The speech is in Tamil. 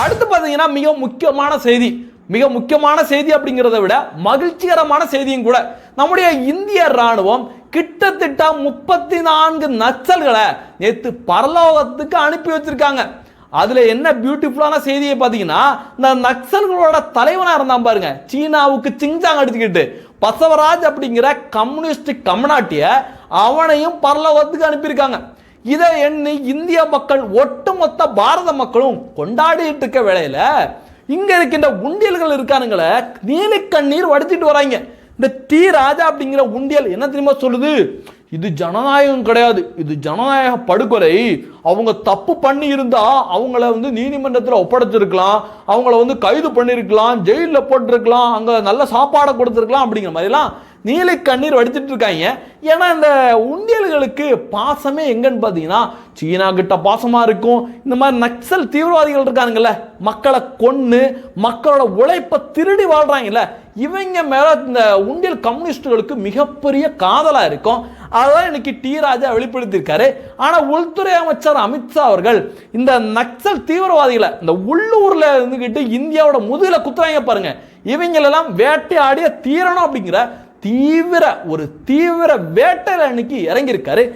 அடுத்து பார்த்தீங்கன்னா மிக முக்கியமான செய்தி. மிக முக்கியமான செய்தி அப்படிங்கிறத விட மகிழ்ச்சிகரமான செய்தியும் கூட நம்முடைய இந்திய ராணுவம் கிட்டத்தட்ட முப்பத்தி நான்கு நக்சல்களை நேற்று பரலோகத்துக்கு அனுப்பி வச்சிருக்காங்க. அதுல என்ன பியூட்டிஃபுல்லான செய்தியை பார்த்தீங்கன்னா இந்த நக்சல்களோட தலைவனா இருந்தான் பாருங்க. சீனாவுக்கு சிங்ஜாங் அடிச்சுக்கிட்டு பசவராஜ் அப்படிங்கிற கம்யூனிஸ்ட் கம்னாட்டிய அவனையும் பரலோகத்துக்கு அனுப்பியிருக்காங்க. இதை எண்ணி இந்திய மக்கள் ஒட்டுமொத்த பாரத மக்களும் கொண்டாடிட்டு இருக்க வேளையில இங்க இருக்கின்ற உண்டியல்கள் இருக்கானுங்களே நீலி கண்ணீர் வடிச்சிட்டு வராங்க. இந்த டி ராஜா அப்படிங்கிற உண்டியல் என்ன தெரியுமா சொல்லுது? இது ஜனநாயகம் கிடையாது. இது ஜனநாயக படுகொலை. அவங்க தப்பு பண்ணி இருந்தா அவங்கள வந்து நீதிமன்றத்தில் ஒப்படைச்சிருக்கலாம். அவங்கள வந்து கைது பண்ணியிருக்கலாம் ஜெயிலில் போட்டிருக்கலாம். அங்கே நல்ல சாப்பாடை கொடுத்துருக்கலாம் அப்படிங்கிற மாதிரிலாம் நீலை கண்ணீர் வடிச்சிட்டு இருக்காங்க ஏன்னா இந்த உண்டியல்களுக்கு பாசமே எங்கன்னு பார்த்தீங்கன்னா சீனா கிட்ட பாசமாக இருக்கும். இந்த மாதிரி நக்சல் தீவிரவாதிகள் இருக்காங்கல்ல மக்களை கொன்று மக்களோட உழைப்பை திருடி வாழ்கிறாங்கல்ல இவங்க மேலே இந்த உண்டியல் கம்யூனிஸ்டுகளுக்கு மிகப்பெரிய காதலாக இருக்கும். அதான் இன்னைக்கு டி ராஜா வெளிப்படுத்தியிருக்காரு. ஆனால் உள்துறை அமைச்சர் அமித்ஷா அவர்கள் இந்த நக்சல் தீவிரவாதிகளை இந்த உள்ளூரில் இருந்துக்கிட்டு இந்தியாவோட முதுகில் குத்துறாங்க பாருங்க. இவங்களெல்லாம் வேட்டையாடிய தீரணும் அப்படிங்கிற தீவிர ஒரு தீவிர வேட்டையில அன்னைக்கு இறங்கியிருக்காரு.